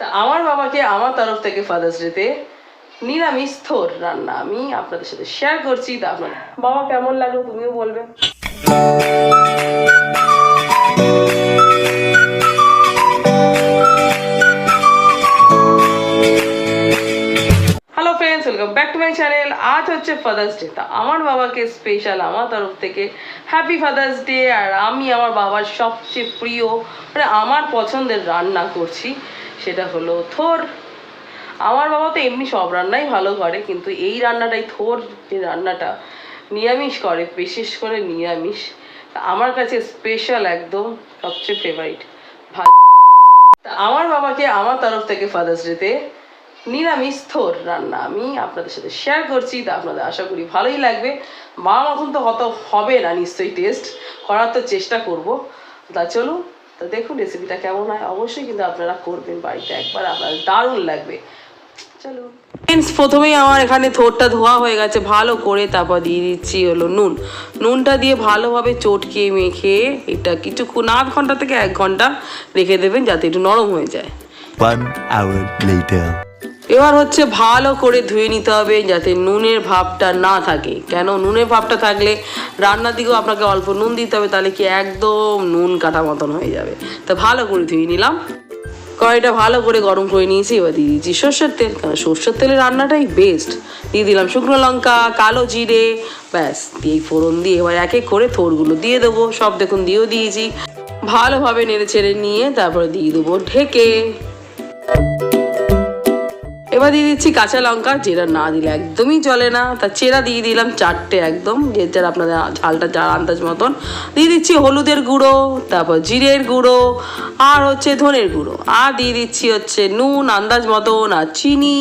তা আমার বাবাকে আমার তরফ থেকে ফাদার্স ডেতে নিরামিষ থোর রান্না আমি আপনাদের সাথে শেয়ার করছি। তা আপনার বাবা কেমন লাগল তুমিও বলবে। Hello friends welcome back to my channel আজ হচ্ছে ফাদার্স ডে তা আমার বাবাকে স্পেশাল আমার তরফ থেকে হ্যাপি ফাদার্স ডে আর আমি আমার বাবার সবচেয়ে প্রিয় মানে আমার পছন্দের রান্না করছি। সেটা হলো থোর। আমার বাবা তো এমনি সব রান্নাই ভালো করে, কিন্তু এই রান্নাটাই থোর যে রান্নাটা নিরামিষ করে, বিশেষ করে নিরামিষ। আমার কাছে স্পেশাল একদম সবচেয়ে ফেভারিট ভালো আমার বাবাকে আমার তরফ থেকে ফাদার্স ডেতে নিরামিষ থোর রান্না আমি আপনাদের সাথে শেয়ার করছি, তা আপনাদের আশা করি ভালোই লাগবে। মা মতন তো হত হবে না, নিশ্চয়ই টেস্ট করার তো চেষ্টা করব। তা চলুন তো দেখুন রেসিপিটা কেমন হয়? অবশ্যই কিন্তু আপনারা করবেন বাড়িতে একবার। আপনার দারুণ লাগবে। প্রথমেই আমার এখানে থোরটা ধোয়া হয়ে গেছে। ভালো করে তারপর দিয়ে দিচ্ছি হলো নুন। নুনটা দিয়ে ভালোভাবে চটকিয়ে মেখে এটা কিছুক্ষণ, আধ ঘণ্টা থেকে এক ঘণ্টা রেখে দেবেন যাতে একটু নরম হয়ে যায়। One hour later. এবার হচ্ছে ভালো করে ধুয়ে নিতে হবে যাতে নুনের ভাবটা না থাকে। কেন? নুনের ভাবটা থাকলে রান্নার দিকেও আপনাকে অল্প নুন দিতে হবে, তাহলে কি একদম নুন কাটা মতন হয়ে যাবে। তা ভালো করে ধুয়ে নিলাম। কড়াইটা ভালো করে গরম করে নিয়েছি, এবার দিয়ে দিয়েছি সর্ষের তেল। কারণ সর্ষের তেলের রান্নাটাই বেস্ট দিয়ে দিলাম শুকনো লঙ্কা, কালো জিরে, ব্যাস। দিয়ে ফোড়ন দিয়ে এবার এক এক করে থোরগুলো দিয়ে দেবো। সব দেখুন দিয়েও দিয়েছি। ভালোভাবে নেড়ে ছেড়ে নিয়ে তারপরে দিয়ে দেবো ঢেকে। এবার দিয়ে দিচ্ছি কাঁচা লঙ্কা যেটা না দিলে একদমই চলে না। তা চেরা দিয়ে দিলাম চারটে একদম, যে যার আপনাদের ঝালটা যার আন্দাজ মতন। দিয়ে দিচ্ছি হলুদের গুঁড়ো, তারপর জিরের গুঁড়ো, আর হচ্ছে ধনের গুঁড়ো। আর দিয়ে দিচ্ছি হচ্ছে নুন আন্দাজ মতন আর চিনি।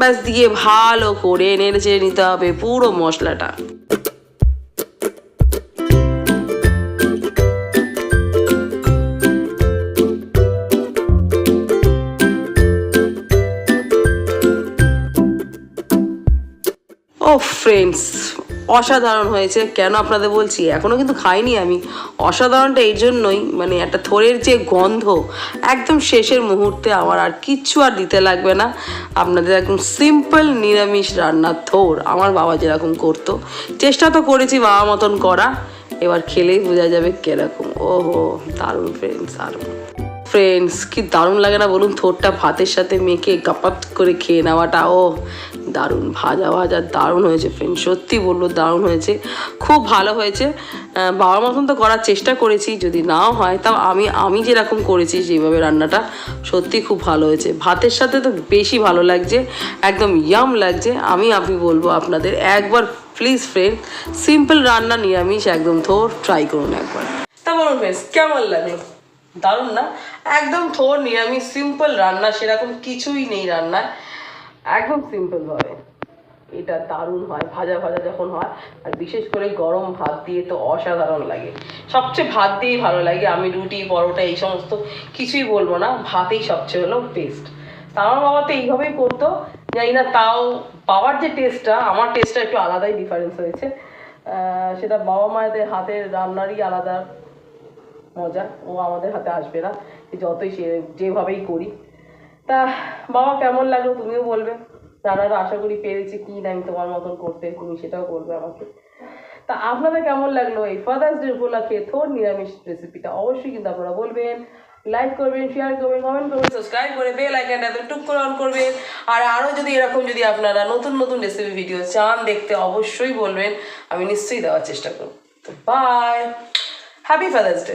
ব্যাস দিয়ে ভালো করে নেড়ে চেড়ে নিতে হবে পুরো মশলাটা। ও ফ্রেন্ডস অসাধারণ হয়েছে। কেন আপনাদের বলছি? এখনও কিন্তু খাইনি আমি। অসাধারণটা এই জন্যই মানে একটা থোরের যে গন্ধ, একদম শেষের মুহূর্তে আমার আর কিচ্ছু আর দিতে লাগবে না। আপনাদের একদম সিম্পল নিরামিষ রান্নার থোর, আমার বাবা যেরকম করতো। চেষ্টা তো করেছি বাবা মতন করা। এবার খেলেই বোঝা যাবে কীরকম। ওহো, দারুণ ফ্রেন্ডস দারুণ। ফ্রেন্ডস কি দারুণ লাগে না বলুন, থোরটা ভাতের সাথে মেখে কাপাত করে খেয়ে নেওয়াটা। ও দারুণ, ভাজা ভাজা, দারুণ হয়েছে ফ্রেন্ড সত্যি বলল দারুণ হয়েছে। খুব ভালো হয়েছে। বাবার মতন তো করার চেষ্টা করেছি, যদি নাও হয়, তাও আমি আমি যেরকম করেছি যেভাবে রান্নাটা, সত্যি খুব ভালো হয়েছে। ভাতের সাথে তো বেশি ভালো লাগছে, একদম ইয়াম লাগছে। আমি আপনি বলব আপনাদের, একবার প্লিজ ফ্রেন্ড সিম্পল রান্না নিরামিষ একদম থোর ট্রাই করুন একবার। তা বলুন ফ্রেন্ডস কেমন লাগল দারুণ না? একদম থোর, নিরামিষ সিম্পল রান্না, সেরকম কিছুই নেই রান্নায়। একদম সিম্পল ভাবে। এটা দারুণ হয়, ভাজা ভাজা যখন হয়, আর বিশেষ করে গরম ভাত দিয়ে তো অসাধারণ লাগে। সবচেয়ে ভাত দিয়েই ভালো লাগে, আমি রুটি, পরোটা এই সমস্ত কিছুই বলব না, ভাতেই সবচেয়ে হলো বেস্ট আমার বাবা তো এইভাবেই করতো, জানি না তাও বাবার যে টেস্টটা আমার টেস্টটা একটু আলাদাই ডিফারেন্স হয়েছে। সেটা বাবা মায়েদের হাতের রান্নারই আলাদা মজা, ও আমাদের হাতে আসবে না যতই সে যেভাবেই করি। তা, বাবা কেমন লাগল তুমিও বলবে। রান্নাটা আশা করি পেরেছি কি না আমি তোমার মতন করতে, তুমি সেটাও করবে আমাকে। তা আপনাদের কেমন লাগল এই ফাদার্স ডে উপলক্ষে থোর নিরামিষ রেসিপিটা অবশ্যই কিন্তু আপনারা বলবেন লাইক করবেন শেয়ার করবেন কমেন্ট করবেন সাবস্ক্রাইব করে বেল আইকনটা টুক করে অন করবেন। আর আরও যদি এরকম যদি আপনারা নতুন নতুন রেসিপি ভিডিও চান দেখতে, অবশ্যই বলবেন, আমি নিশ্চয়ই দেওয়ার চেষ্টা করব। তো বাই হ্যাপি ফাদার্স ডে